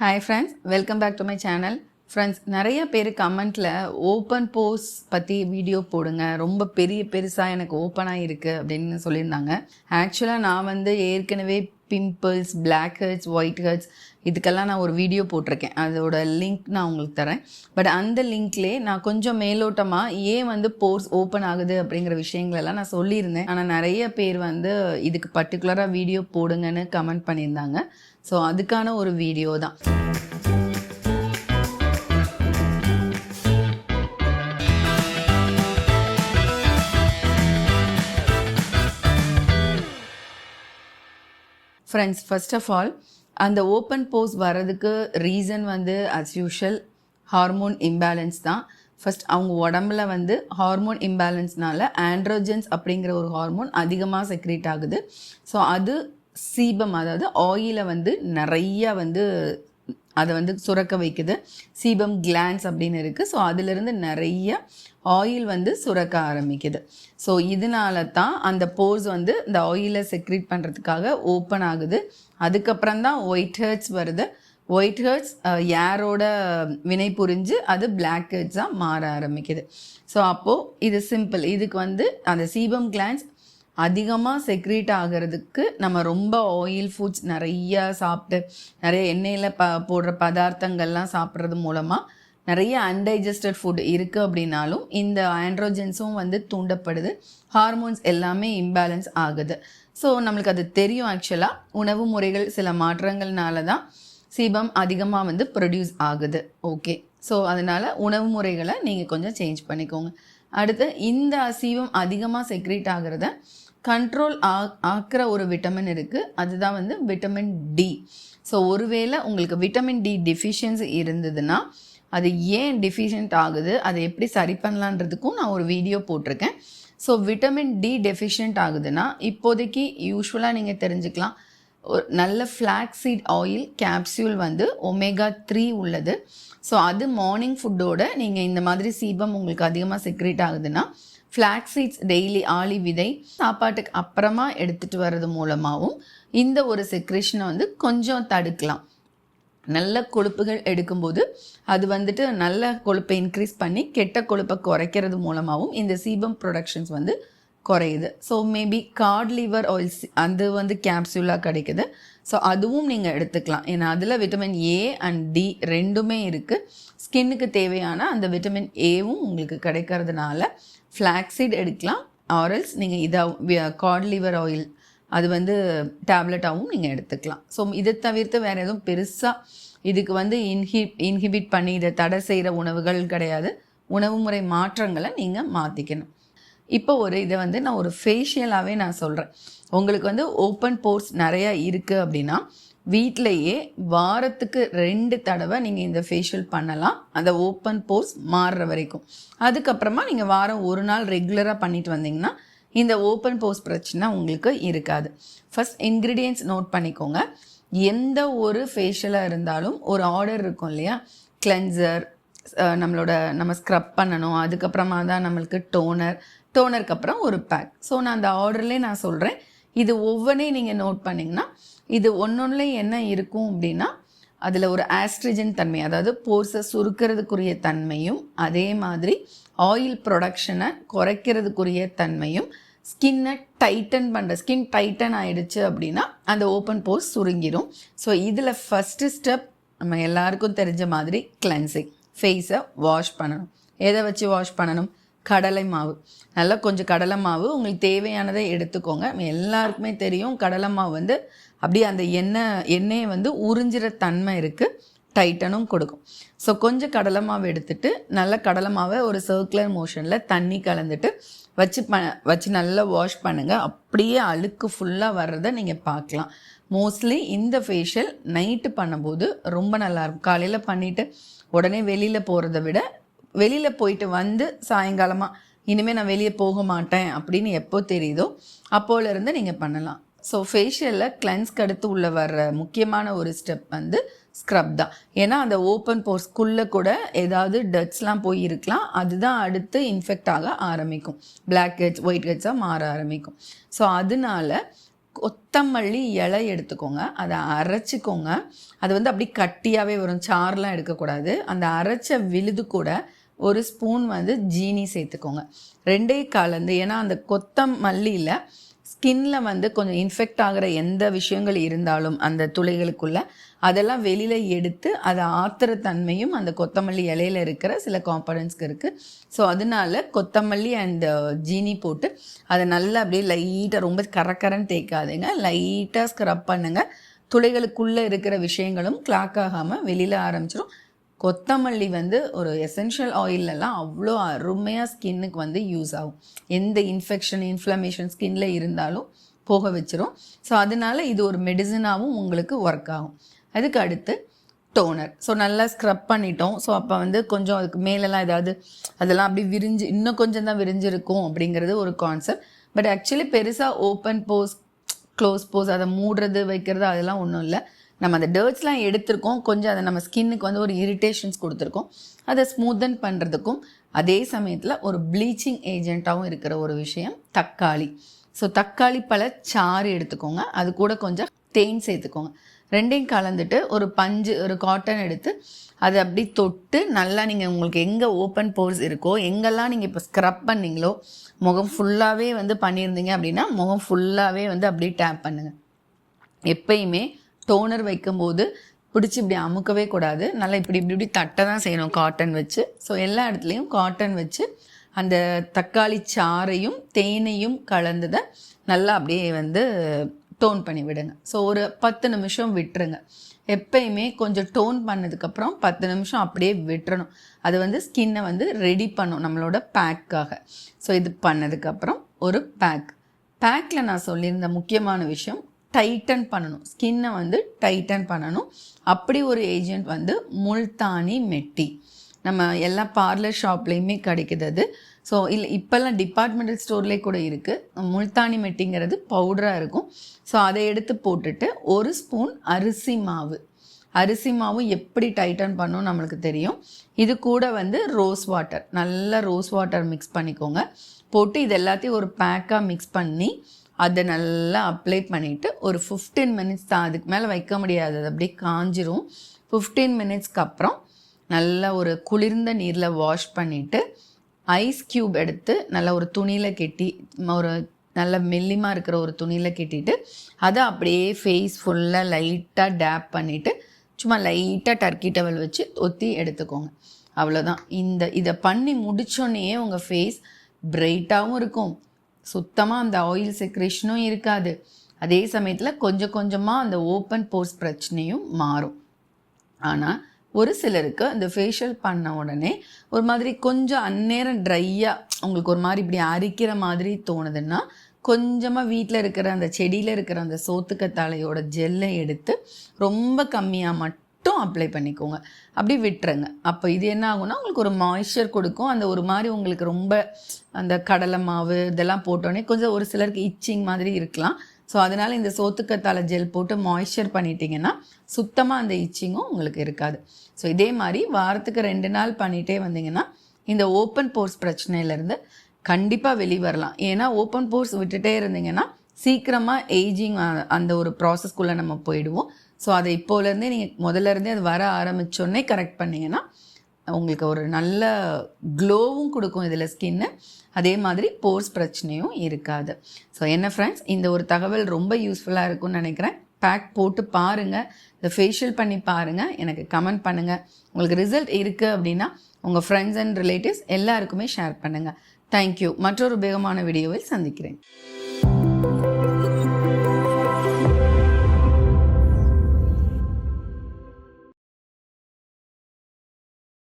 Hi friends welcome back to my channel friends நிறைய பேர் கமெண்ட்டில் ஓப்பன் போஸ் பற்றி வீடியோ போடுங்க. ரொம்ப பெரிய பெருசாக எனக்கு ஓப்பனாக இருக்குது அப்படின்னு சொல்லியிருந்தாங்க. ஆக்சுவலாக நான் வந்து ஏற்கனவே pimples blackheads whiteheads இதுக்கெல்லாம் நான் ஒரு வீடியோ போட்டிருக்கேன். அதோட லிங்க் நான் உங்களுக்கு தரேன். பட் அந்த லிங்க்லேயே நான் கொஞ்சம் மேலோட்டமாக ஏன் வந்து போர்ஸ் ஓப்பன் ஆகுது அப்படிங்கிற விஷயங்களெல்லாம் நான் சொல்லியிருந்தேன். ஆனால் நிறைய பேர் வந்து இதுக்கு பர்டிகுலராக வீடியோ போடுங்கன்னு கமெண்ட் பண்ணியிருந்தாங்க. ஸோ அதுக்கான ஒரு வீடியோ தான். ஃப்ரெண்ட்ஸ் ஃபர்ஸ்ட் ஆஃப் ஆல் அந்த ஓப்பன் போஸ் வர்றதுக்கு ரீசன் வந்து அஸ் யூஷுவல் ஹார்மோன் இம்பேலன்ஸ் தான். ஃபர்ஸ்ட் அவங்க உடம்புல வந்து ஹார்மோன் இம்பேலன்ஸ்னால ஆண்ட்ரோஜன்ஸ் அப்படிங்கிற ஒரு ஹார்மோன் அதிகமாக செக்ரேட் ஆகுது. ஸோ அது சீபம் அதாவது ஆயிலை வந்து நிறையா வந்து அதை வந்து சுரக்க வைக்குது. சீபம் கிளான்ஸ் அப்படின்னு இருக்குது ஸோ அதிலிருந்து நிறைய ஆயில் வந்து சுரக்க ஆரம்பிக்குது. ஸோ இதனால தான் அந்த போர்ஸ் வந்து இந்த ஆயிலை செக்ரீட் பண்ணுறதுக்காக ஓப்பன் ஆகுது. அதுக்கப்புறம் தான் ஒயிட் ஹர்ட்ஸ் வருது. ஒயிட் ஹர்ட்ஸ் ஏரோட வினை புரிஞ்சு அது பிளாக் ஹர்ட்ஸாக மாற ஆரம்பிக்குது. ஸோ அப்போது இது சிம்பிள் இதுக்கு வந்து அந்த சீபம் கிளான்ஸ் அதிகமாக செக்ரீட் ஆகிறதுக்கு நம்ம ரொம்ப ஆயில் ஃபுட்ஸ் நிறையா சாப்பிட்டு நிறைய எண்ணெயில் ப போடுற பதார்த்தங்கள்லாம் சாப்பிட்றது மூலமாக நிறைய அன்டைஜஸ்டட் ஃபுட் இருக்குது அப்படின்னாலும் இந்த ஆண்ட்ரோஜன்ஸும் வந்து தூண்டப்படுது. ஹார்மோன்ஸ் எல்லாமே இம்பேலன்ஸ் ஆகுது. ஸோ நம்மளுக்கு அது தெரியும் ஆக்சுவலாக உணவு முறைகள் சில மாற்றங்கள்னால தான் சீபம் அதிகமாக வந்து ப்ரொடியூஸ் ஆகுது. ஓகே ஸோ அதனால் உணவு முறைகளை நீங்கள் கொஞ்சம் சேஞ்ச் பண்ணிக்கோங்க. அடுத்து இந்த அசீவம் அதிகமாக செக்ரேட் ஆகிறத கண்ட்ரோல் ஆ ஆக்கிற ஒரு விட்டமின் இருக்குது அதுதான் வந்து விட்டமின் டி ஸோ ஒருவேளை உங்களுக்கு விட்டமின் டி டிஃபிஷியன்சி இருந்ததுன்னா அது ஏன் டிஃபிஷியன்ட் ஆகுது அதை எப்படி சரி பண்ணலான்றதுக்கும் நான் ஒரு வீடியோ போட்டிருக்கேன். ஸோ விட்டமின் டி டெஃபிஷியன்ட் ஆகுதுன்னா இப்போதைக்கு யூஸ்வலாக நீங்கள் தெரிஞ்சுக்கலாம். ஒரு நல்ல ஃப்ளாக் சீட் ஆயில் கேப்சியூல் வந்து ஒமேகா த்ரீ உள்ளது. ஸோ அது மார்னிங் ஃபுட்டோட நீங்கள் இந்த மாதிரி சீபம் உங்களுக்கு அதிகமாக செக்ரேட் ஆகுதுன்னா ஃப்ளாக் சீட்ஸ் டெய்லி ஆளி விதை சாப்பாட்டுக்கு அப்புறமா எடுத்துகிட்டு வர்றது மூலமாகவும் இந்த ஒரு செக்ரேஷனை வந்து கொஞ்சம் தடுக்கலாம். நல்ல கொழுப்புகள் எடுக்கும்போது அது வந்துட்டு நல்ல கொழுப்பை இன்க்ரீஸ் பண்ணி கெட்ட கொழுப்பை குறைக்கிறது மூலமாகவும் இந்த சீபம் ப்ரொடக்ஷன்ஸ் வந்து குறையுது. So maybe cod liver oils அது வந்து கேப்சூலாக கிடைக்குது. ஸோ அதுவும் நீங்கள் எடுத்துக்கலாம். ஏன்னா அதில் விட்டமின் ஏ அண்ட் டி ரெண்டுமே இருக்குது ஸ்கின்னுக்கு தேவையான அந்த விட்டமின் ஏவும் உங்களுக்கு கிடைக்கிறதுனால ஃப்ளாக்ஸீட் எடுக்கலாம். ஆரல்ஸ் நீங்கள் இதை கார்ட் லிவர் ஆயில் அது வந்து டேப்லெட்டாகவும் நீங்கள் எடுத்துக்கலாம். ஸோ இதை தவிர்த்து வேறு எதுவும் பெருசாக இதுக்கு வந்து இன்ஹி இன்ஹிபிட் பண்ணி இதை தடை செய்கிற உணவுகள் கிடையாது. உணவு முறை மாற்றங்களை நீங்கள் மாற்றிக்கணும் இப்போ ஒரு இதை வந்து நான் ஒரு ஃபேஷியலாகவே நான் சொல்கிறேன் உங்களுக்கு வந்து ஓப்பன் போர்ஸ் நிறையா இருக்குது அப்படின்னா வீட்டிலையே வாரத்துக்கு ரெண்டு தடவை நீங்கள் இந்த ஃபேஷியல் பண்ணலாம். அந்த ஓப்பன் போர்ஸ் மாறுற வரைக்கும். அதுக்கப்புறமா நீங்கள் வாரம் ஒரு நாள் ரெகுலராக பண்ணிட்டு வந்தீங்கன்னா இந்த ஓப்பன் போர்ஸ் பிரச்சனை உங்களுக்கு இருக்காது. ஃபஸ்ட் இன்க்ரீடியன்ஸ் நோட் பண்ணிக்கோங்க. எந்த ஒரு ஃபேஷியலாக இருந்தாலும் ஒரு ஆர்டர் இருக்கும் இல்லையா? கிளென்சர் நம்மளோட நம்ம ஸ்க்ரப் பண்ணணும். அதுக்கப்புறமா தான் நம்மளுக்கு டோனர் டோனருக்கு அப்புறம் ஒரு பேக் ஸோ நான் அந்த ஆர்டர்லேயே நான் சொல்கிறேன் இது ஒவ்வொன்றையும் நீங்கள் நோட் பண்ணிங்கன்னா இது ஒன்றொன்றுலேயும் என்ன இருக்கும் அப்படின்னா அதில் ஒரு ஆஸ்ட்ரிஜன் தன்மை அதாவது போர்ஸை சுருக்கிறதுக்குரிய தன்மையும் அதே மாதிரி ஆயில் ப்ரொடக்ஷனை குறைக்கிறதுக்குரிய தன்மையும் ஸ்கின்னை டைட்டன் பண்ணுற ஸ்கின் டைட்டன் ஆகிடுச்சு அப்படின்னா அந்த ஓப்பன் போர்ஸ் சுருங்கிடும் ஸோ இதில் ஃபஸ்ட்டு ஸ்டெப் நம்ம எல்லாருக்கும் தெரிஞ்ச மாதிரி கிளென்சிங் ஃபேஸை வாஷ் பண்ணணும். எதை வச்சு வாஷ் பண்ணணும்? கடலை மாவு. நல்லா கொஞ்சம் கடலை மாவு. உங்களுக்கு தேவையானதை எடுத்துக்கோங்க. எல்லாருக்குமே தெரியும் கடலை மாவு வந்து அப்படியே அந்த எண்ணெய் எண்ணெயை வந்து உறிஞ்சிற தன்மை இருக்குது டைட்டனும் கொடுக்கும். ஸோ கொஞ்சம் கடலை மாவு எடுத்துட்டு நல்ல கடலை மாவை ஒரு சர்க்குலர் மோஷனில் தண்ணி கலந்துட்டு வச்சு ப வச்சு நல்லா வாஷ் பண்ணுங்கள் அப்படியே அழுக்கு ஃபுல்லாக வர்றதை நீங்கள் பார்க்கலாம். மோஸ்ட்லி இந்த ஃபேஷியல் நைட்டு பண்ணும்போது ரொம்ப நல்லாயிருக்கும் காலையில் பண்ணிவிட்டு உடனே வெளியில் போகிறத விட வெளியில் போயிட்டு வந்து சாயங்காலமாக இனிமேல் நான் வெளியே போக மாட்டேன் அப்படின்னு எப்போ தெரியுதோ அப்போலேருந்து நீங்கள் பண்ணலாம். ஸோ ஃபேஷியலில் கிளென்ஸ்க்கு அடுத்து உள்ளே வர்ற முக்கியமான ஒரு ஸ்டெப் வந்து ஸ்க்ரப் தான். ஏன்னா அந்த ஓப்பன் போர்ஸ்குள்ளே கூட ஏதாவது டட்ஸ்லாம் போய் இருக்கலாம். அதுதான் அடுத்து இன்ஃபெக்ட் ஆக ஆரம்பிக்கும். பிளாக் ஹெட்ஸ் ஒயிட் ஹெட்ஸாக மாற ஆரம்பிக்கும். ஸோ அதனால கொத்தமல்லி இலை எடுத்துக்கோங்க. அதை அரைச்சிக்கோங்க. அது வந்து அப்படி கட்டியாகவே வரும். சார்லாம் எடுக்கக்கூடாது. அந்த அரைச்ச விழுது கூட ஒரு ஸ்பூன் வந்து ஜீனி சேர்த்துக்கோங்க. ரெண்டே கலந்து ஏன்னா அந்த கொத்தமல்லியில் ஸ்கின்ல வந்து கொஞ்சம் இன்ஃபெக்ட் ஆகிற எந்த விஷயங்கள் இருந்தாலும் அந்த துளைகளுக்குள்ள அதெல்லாம் வெளியில் எடுத்து அதை ஆத்துற தன்மையும் அந்த கொத்தமல்லி இலையில இருக்கிற சில காம்பனன்ஸ்க்கு இருக்குது ஸோ அதனால கொத்தமல்லி அண்ட் ஜீனி போட்டு அதை நல்லா அப்படியே லைட்டாக ரொம்ப கரக்கரன்னு தேய்க்காதுங்க. லைட்டாக ஸ்க்ரப் பண்ணுங்கள் துளைகளுக்குள்ளே இருக்கிற விஷயங்களும் கிளாக் ஆகாமல் வெளியில் ஆரம்பிச்சிடும் கொத்தமல்லி வந்து ஒரு எசென்ஷியல் ஆயிலெல்லாம் அவ்வளோ அருமையாக ஸ்கின்னுக்கு வந்து யூஸ் ஆகும். எந்த இன்ஃபெக்ஷன் இன்ஃப்ளமேஷன் ஸ்கின்ல இருந்தாலும் போக வச்சிரும். ஸோ அதனால இது ஒரு மெடிசனாகவும் உங்களுக்கு ஒர்க் ஆகும். அதுக்கு அடுத்து டோனர் ஸோ நல்லா ஸ்க்ரப் பண்ணிட்டோம். ஸோ அப்போ வந்து கொஞ்சம் அதுக்கு மேலெல்லாம் ஏதாவது அதெல்லாம் அப்படி விரிஞ்சு இன்னும் கொஞ்சம் தான் விரிஞ்சிருக்கும் அப்படிங்கிறது ஒரு கான்செப்ட் பட் ஆக்சுவலி பெருசாக ஓப்பன் போஸ் க்ளோஸ் போஸ் அதை மூடுறது வைக்கிறது அதெல்லாம் ஒன்றும் இல்லை. நம்ம அந்த டர்ட்ஸ்லாம் எடுத்திருக்கோம். கொஞ்சம் அதை நம்ம ஸ்கின்னுக்கு வந்து ஒரு இரிட்டேஷன்ஸ் கொடுத்துருக்கோம். அதை ஸ்மூத்தன் பண்ணுறதுக்கும் அதே சமயத்தில் ஒரு ப்ளீச்சிங் ஏஜென்ட்டாகவும் இருக்கிற ஒரு விஷயம் தக்காளி. ஸோ தக்காளி பழ சாறு எடுத்துக்கோங்க. அது கூட கொஞ்சம் தேன் சேர்த்துக்கோங்க. ரெண்டையும் கலந்துட்டு ஒரு பஞ்சு ஒரு காட்டன் எடுத்து அதை அப்படி தொட்டு நல்லா நீங்கள் உங்களுக்கு எங்கே ஓப்பன் போர்ஸ் இருக்கோ எங்கெல்லாம் நீங்கள் இப்போ ஸ்க்ரப் பண்ணீங்களோ முகம் ஃபுல்லாகவே வந்து பண்ணியிருந்தீங்க அப்படின்னா முகம் ஃபுல்லாகவே வந்து அப்படியே டேப் பண்ணுங்கள் எப்பயுமே டோனர் வைக்கும்போது பிடிச்சி இப்படி அமுக்கவே கூடாது. நல்லா இப்படி இப்படி இப்படி தட்டை தான் செய்யணும் காட்டன் வச்சு. ஸோ எல்லா இடத்துலையும் காட்டன் வச்சு அந்த தக்காளி சாறையும் தேனையும் கலந்ததை நல்லா அப்படியே வந்து டோன் பண்ணி விடுங்க. ஸோ ஒரு பத்து நிமிஷம் விட்டுருங்க. எப்பயுமே கொஞ்சம் டோன் பண்ணதுக்கப்புறம் பத்து நிமிஷம் அப்படியே விட்டுறணும். அது வந்து ஸ்கின்னை வந்து ரெடி பண்ணும் நம்மளோட பேக்காக ஸோ இது பண்ணதுக்கப்புறம் ஒரு பேக் பேக்கில் நான் சொல்லியிருந்த முக்கியமான விஷயம் டைட்டன் பண்ணணும். ஸ்கின்னை வந்து டைட்டன் பண்ணணும். அப்படி ஒரு ஏஜென்ட் வந்து முல்தானி மெட்டி. நம்ம எல்லா பார்லர் ஷாப்லேயுமே கிடைக்குது அது. ஸோ இல்லை இப்போல்லாம் டிபார்ட்மெண்டல் ஸ்டோர்லேயே கூட இருக்குது முல்தானி மெட்டிங்கிறது பவுடராக இருக்கும். ஸோ அதை எடுத்து போட்டுட்டு ஒரு ஸ்பூன் அரிசி மாவு. அரிசி மாவு எப்படி டைட்டன் பண்ணும் நம்மளுக்கு தெரியும். இது கூட வந்து ரோஸ் வாட்டர் நல்லா ரோஸ் வாட்டர் மிக்ஸ் பண்ணிக்கோங்க. போட்டு இது எல்லாத்தையும் ஒரு பேக்காக மிக்ஸ் பண்ணி அதை நல்லா அப்ளை பண்ணிவிட்டு ஒரு ஃபிஃப்டீன் மினிட்ஸ் தான். அதுக்கு மேலே வைக்க முடியாது. அது அப்படியே காஞ்சிரும். ஃபிஃப்டீன் மினிட்ஸ்க்கு அப்புறம் நல்லா ஒரு குளிர்ந்த நீரில் வாஷ் பண்ணிவிட்டு ஐஸ் க்யூப் எடுத்து நல்லா ஒரு துணியில் கெட்டி ஒரு நல்ல மெல்லிமாக இருக்கிற ஒரு துணியில் கெட்டிட்டு அதை அப்படியே ஃபேஸ் ஃபுல்லாக லைட்டாக டேப் பண்ணிவிட்டு சும்மா லைட்டாக டர்க்கி டவல் வச்சு ஒத்தி எடுத்துக்கோங்க. அவ்வளோதான் இந்த இதை பண்ணி முடிச்சோன்னே உங்கள் ஃபேஸ் பிரைட்டாகவும் இருக்கும். சுத்தமாக அந்த ஆயில் செக்ரேஷனும் இருக்காது. அதே சமயத்தில் கொஞ்சம் கொஞ்சமாக அந்த ஓப்பன் போர்ஸ் பிரச்சனையும் மாறும். ஆனால் ஒரு சிலருக்கு அந்த ஃபேஷியல் பண்ண உடனே ஒரு மாதிரி கொஞ்சம் அந்நேரம் ட்ரையாக உங்களுக்கு ஒரு மாதிரி இப்படி அரிக்கிற மாதிரி தோணுதுன்னா கொஞ்சமாக வீட்டில் இருக்கிற அந்த செடியில் இருக்கிற அந்த சோத்துக்கத்தாழையோட ஜெல்லை எடுத்து ரொம்ப கம்மியாக மட்டும் மட்டும் அப்ளை பண்ணிக்கோங்க. அப்படி விட்டுருங்க. அப்போ இது என்ன ஆகும்னா உங்களுக்கு ஒரு மாய்ஸ்சர் கொடுக்கும். அந்த ஒரு மாதிரி உங்களுக்கு ரொம்ப அந்த கடலை மாவு இதெல்லாம் போட்டோன்னே கொஞ்சம் ஒரு சிலருக்கு இச்சிங் மாதிரி இருக்கலாம். ஸோ அதனால் இந்த சோத்துக்கத்தால ஜெல் போட்டு மாய்ஸ்சர் பண்ணிட்டீங்கன்னா சுத்தமாக அந்த இச்சிங்கும் உங்களுக்கு இருக்காது. ஸோ இதே மாதிரி வாரத்துக்கு ரெண்டு நாள் பண்ணிகிட்டே வந்தீங்கன்னா இந்த ஓப்பன் போர்ஸ் பிரச்சனையிலேருந்து கண்டிப்பாக வெளி வரலாம் ஏன்னா ஓப்பன் போர்ஸ் விட்டுட்டே இருந்தீங்கன்னா சீக்கிரமாக ஏஜிங் அந்த ஒரு ப்ராசஸ்க்குள்ளே நம்ம போயிடுவோம். ஸோ அதை இப்போலேருந்தே நீங்கள் முதல்ல இருந்தே அது வர ஆரம்பித்தோடனே கரெக்ட் பண்ணிங்கன்னா உங்களுக்கு ஒரு நல்ல க்ளோவும் கொடுக்கும் இதில் ஸ்கின்னு அதே மாதிரி போர்ஸ் பிரச்சனையும் இருக்காது. ஸோ என்ன ஃப்ரெண்ட்ஸ் இந்த ஒரு தகவல் ரொம்ப யூஸ்ஃபுல்லாக இருக்கும்னு நினைக்கிறேன். பேக் போட்டு பாருங்கள் இந்த ஃபேஷியல் பண்ணி பாருங்கள் எனக்கு கமெண்ட் பண்ணுங்கள் உங்களுக்கு ரிசல்ட் இருக்குது அப்படின்னா உங்கள் ஃப்ரெண்ட்ஸ் அண்ட் ரிலேட்டிவ்ஸ் எல்லாருக்குமே ஷேர் பண்ணுங்கள் தேங்க்யூ மற்றொரு உபயோகமான வீடியோவில் சந்திக்கிறேன்.